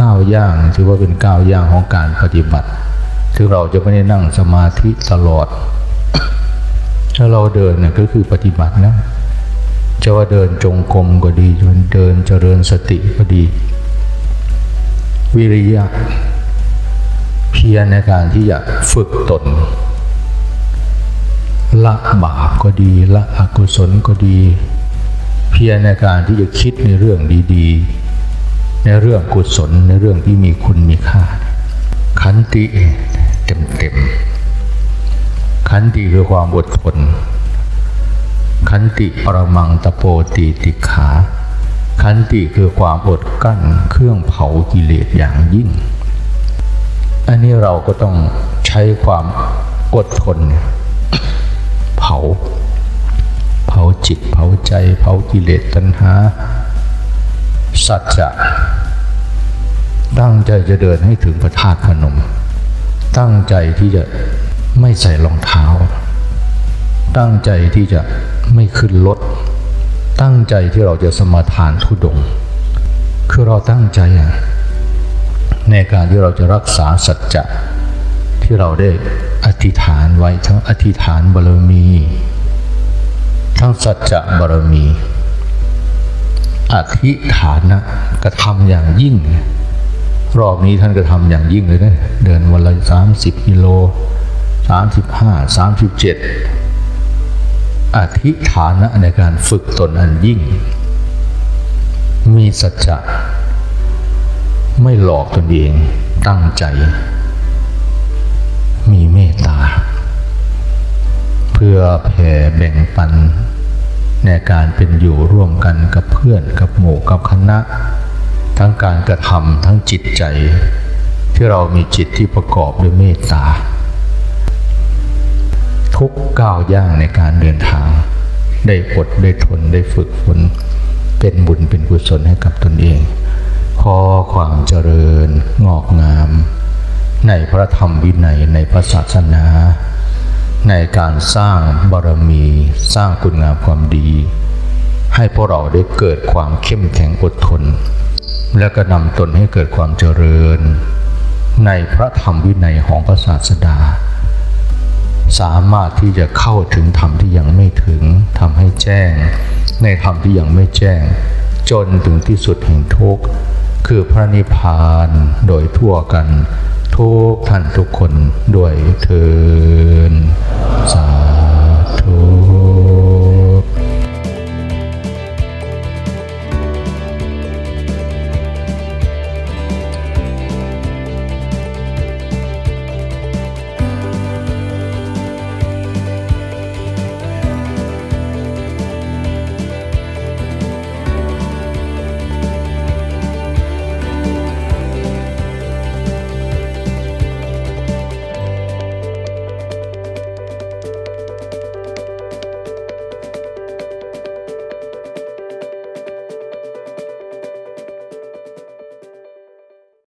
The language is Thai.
ก้าวย่างถือว่าเป็นก้าวย่างของการปฏิบัติ ถึงเราจะไม่ได้นั่งสมาธิตลอด ถ้าเราเดินเนี่ยก็คือปฏิบัตินะจะว่าเดินจงกรมก็ดีจะเดินเจริญสติก็ดี วิริยะเพียรในการที่จะฝึกตน ละบาปก็ดีละอกุศลก็ดี เพียรในการที่จะคิดในเรื่องดี ๆ ในเรื่องกุศลในเรื่องที่มีคุณมีค่า ขันติเต็มๆขันติคือความอดทน ขันติปรมังตะโปตีติขา ขันติคือความอดกั้นเครื่องเผากิเลสอย่างยิ่ง อันนี้เราก็ต้องใช้ความอดทน เผา เผาจิตเผาใจ เผากิเลสตัณหา สัจจะตั้งใจจะเดินให้ถึงพระธาตุพนม ตั้งใจที่จะไม่ใส่รองเท้า ตั้งใจที่จะไม่ขึ้นรถ ตั้งใจที่เราจะสมาทานทุดง คือเราตั้งใจในการที่เราจะรักษาสัจจะที่เราได้อธิษฐานไว้ทั้งอธิษฐานบารมี ทั้งสัจจะบารมี อธิฐานะกระทำอย่างยิ่ง รอบนี้ท่านกระทำอย่างยิ่งเลยนะเดินวันละสามสิบกิโลสามสิบห้าสามสิบเจ็ดอธิฐานะในการฝึกตนอันยิ่ง มีสัจจะไม่หลอกตนเองตั้งใจ มีเมตตา เพื่อแผ่แบ่งปัน ในการเป็นอยู่ร่วมกันกับเพื่อนกับหมู่กับคณะ ทั้งการกระทำทั้งจิตใจ ที่เรามีจิตที่ประกอบด้วยเมตตา ทุกก้าวย่างในการเดินทาง ได้อดได้ทนได้ฝึกฝนเป็นบุญเป็นกุศลให้กับตนเองขอความเจริญงอกงาม ในพระธรรมวินัยในพระศาสนา ในการสร้างบารมีสร้างคุณงามความดี ให้พวกเราได้เกิดความเข้มแข็งอดทน และก็นำตนให้เกิดความเจริญ ในพระธรรมวินัยของพระศาสดา สามารถที่จะเข้าถึงธรรมที่ยังไม่ถึงทำให้แจ้ง ในธรรมที่ยังไม่แจ้ง จนถึงที่สุดแห่งทุกข์คือพระนิพพานโดยทั่วกัน ทุกท่านทุกคนด้วยเทิน สา